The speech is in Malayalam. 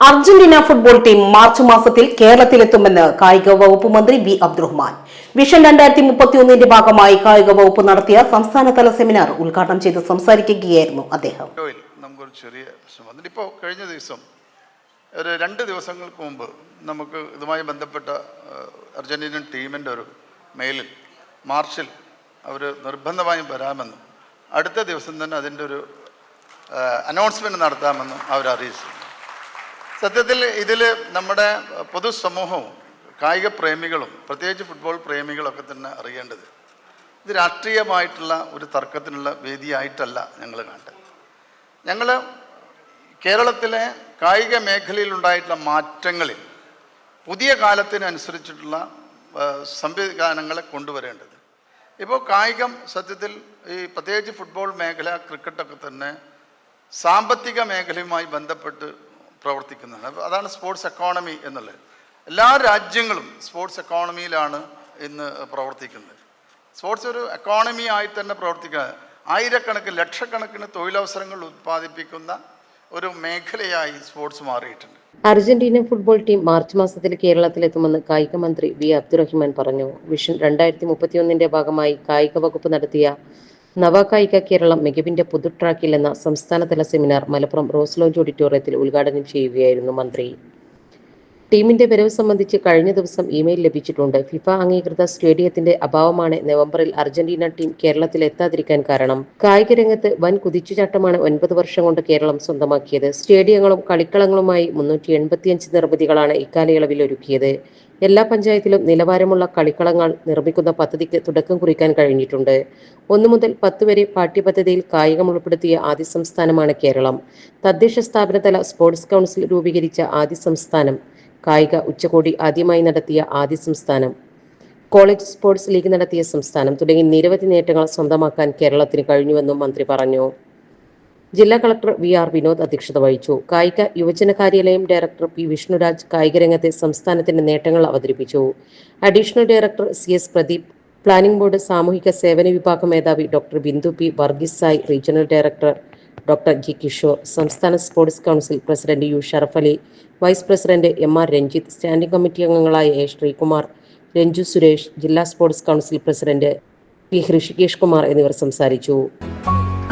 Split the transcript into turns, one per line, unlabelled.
അർജന്റീന ഫുട്ബോൾ ടീം മാർച്ച് മാസത്തിൽ കേരളത്തിലെത്തുമെന്ന് കായിക വകുപ്പ് മന്ത്രി വി അബ്ദുറഹ്മാൻ. വിഷൻ രണ്ടായിരത്തി മുപ്പത്തിയൊന്നിന്റെ ഭാഗമായി കായിക വകുപ്പ് നടത്തിയ സംസ്ഥാനതല സെമിനാർ ഉദ്ഘാടനം ചെയ്ത് സംസാരിക്കുകയായിരുന്നു അദ്ദേഹം.
നമുക്കൊരു ചെറിയ പ്രശ്നം ഇപ്പോൾ കഴിഞ്ഞ ദിവസം ഒരു രണ്ട് ദിവസങ്ങൾക്ക് മുമ്പ് നമുക്ക് ഇതുമായി ബന്ധപ്പെട്ട അർജന്റീനൻ ടീമിന്റെ ഒരു മെയിലിൽ മാർച്ചിൽ അവർ നിർബന്ധമായും വരാമെന്നും അടുത്ത ദിവസം തന്നെ അതിന്റെ ഒരു അനൗൺസ്മെന്റ് നടത്താമെന്നും അവർ അറിയിച്ചു സത്യത്തിൽ ഇതിൽ നമ്മുടെ പൊതുസമൂഹവും കായിക പ്രേമികളും പ്രത്യേകിച്ച് ഫുട്ബോൾ പ്രേമികളൊക്കെ തന്നെ അറിയേണ്ടത് ഇത് രാഷ്ട്രീയമായിട്ടുള്ള ഒരു തർക്കത്തിനുള്ള വേദിയായിട്ടല്ല ഞങ്ങൾ കണ്ടത് ഞങ്ങൾ കേരളത്തിലെ കായിക മേഖലയിലുണ്ടായിട്ടുള്ള മാറ്റങ്ങളിൽ പുതിയ കാലത്തിനനുസരിച്ചിട്ടുള്ള സംവിധാനങ്ങളെ കൊണ്ടുവരേണ്ടത്. ഇപ്പോൾ കായികം സത്യത്തിൽ ഈ പ്രത്യേകിച്ച് ഫുട്ബോൾ മേഖല ക്രിക്കറ്റൊക്കെ തന്നെ സാമ്പത്തിക മേഖലയുമായി ബന്ധപ്പെട്ട് പ്രവർത്തിക്കുന്നതാണ്. അതാണ് സ്പോർട്സ് എക്കോണമി എന്നുള്ളത്. എല്ലാ രാജ്യങ്ങളും സ്പോർട്സ് എക്കോണമിയിലാണ് ഇന്ന് പ്രവർത്തിക്കുന്നത്. സ്പോർട്സ് ഒരു എക്കോണമി ആയി തന്നെ പ്രവർത്തിക്കുക. ആയിരക്കണക്കിന് ലക്ഷക്കണക്കിന് തൊഴിലവസരങ്ങൾ ഉത്പാദിപ്പിക്കുന്ന ഒരു മേഖലയായി സ്പോർട്സ് മാറിയിട്ടുണ്ട്.
അർജന്റീന ഫുട്ബോൾ ടീം മാർച്ച് മാസത്തിൽ കേരളത്തിലെത്തുമെന്ന് കായിക മന്ത്രി വി അബ്ദുറഹിമാൻ പറഞ്ഞു. വിഷൻ രണ്ടായിരത്തി മുപ്പത്തിയൊന്നിന്റെ ഭാഗമായി കായിക വകുപ്പ് നടത്തിയ നവകായിക കേരളം മികവിന്റെ പുതു ട്രാക്കിൽ എന്ന സംസ്ഥാനതല സെമിനാർ മലപ്പുറം റോസ് ലോഞ്ച് ഓഡിറ്റോറിയത്തിൽ ഉദ്ഘാടനം ചെയ്യുകയായിരുന്നു മന്ത്രി. ടീമിന്റെ വരവ് സംബന്ധിച്ച് കഴിഞ്ഞ ദിവസം ഇമെയിൽ ലഭിച്ചിട്ടുണ്ട്. ഫിഫ അംഗീകൃത സ്റ്റേഡിയത്തിന്റെ അഭാവമാണ് നവംബറിൽ അർജന്റീന ടീം കേരളത്തിൽ എത്താതിരിക്കാൻ കാരണം. കായിക രംഗത്ത് വൻ കുതിച്ചുചാട്ടമാണ് ഒൻപത് വർഷം കൊണ്ട് കേരളം സ്വന്തമാക്കിയത്. സ്റ്റേഡിയങ്ങളും കളിക്കളങ്ങളുമായി മുന്നൂറ്റി എൺപത്തിയഞ്ച് നിർമ്മിതികളാണ് ഇക്കാലയളവിൽ ഒരുക്കിയത്. എല്ലാ പഞ്ചായത്തിലും നിലവാരമുള്ള കളിക്കളങ്ങൾ നിർമ്മിക്കുന്ന പദ്ധതിക്ക് തുടക്കം കുറിക്കാൻ കഴിഞ്ഞിട്ടുണ്ട്. ഒന്നു മുതൽ പത്ത് വരെ പാഠ്യപദ്ധതിയിൽ കായികം ഉൾപ്പെടുത്തിയ ആദ്യ സംസ്ഥാനമാണ് കേരളം. തദ്ദേശ സ്ഥാപനതല സ്പോർട്സ് കൗൺസിൽ രൂപീകരിച്ച ആദ്യ സംസ്ഥാനം. കായിക ഉച്ചകോടി ആദ്യമായി നടത്തിയ ആദ്യ സംസ്ഥാനം. കോളേജ് സ്പോർട്സ് ലീഗ് നടത്തിയ സംസ്ഥാനം തുടങ്ങി നിരവധി നേട്ടങ്ങൾ സ്വന്തമാക്കാൻ കേരളത്തിന് കഴിഞ്ഞുവെന്നും മന്ത്രി പറഞ്ഞു. ജില്ലാ കളക്ടർ വി ആർ വിനോദ് അധ്യക്ഷത വഹിച്ചു. കായിക യുവജന കാര്യാലയം ഡയറക്ടർ പി വിഷ്ണുരാജ് കായിക രംഗത്തെ സംസ്ഥാനത്തിന്റെ നേട്ടങ്ങൾ അവതരിപ്പിച്ചു. Additional director C S Pradeep planning board സാമൂഹിക സേവന വിഭാഗ മേധാവി doctor Bindu P Varghese SAI regional director doctor G Kishore സംസ്ഥാന sports council president U Sharaf Ali vice president M R Ranjith standing committee അംഗങ്ങളായ എ ശ്രീകുമാർ രഞ്ജു സുരേഷ് ജില്ലാ sports council president P Hrishikesh Kumar എന്നിവർ സംസാരിച്ചു.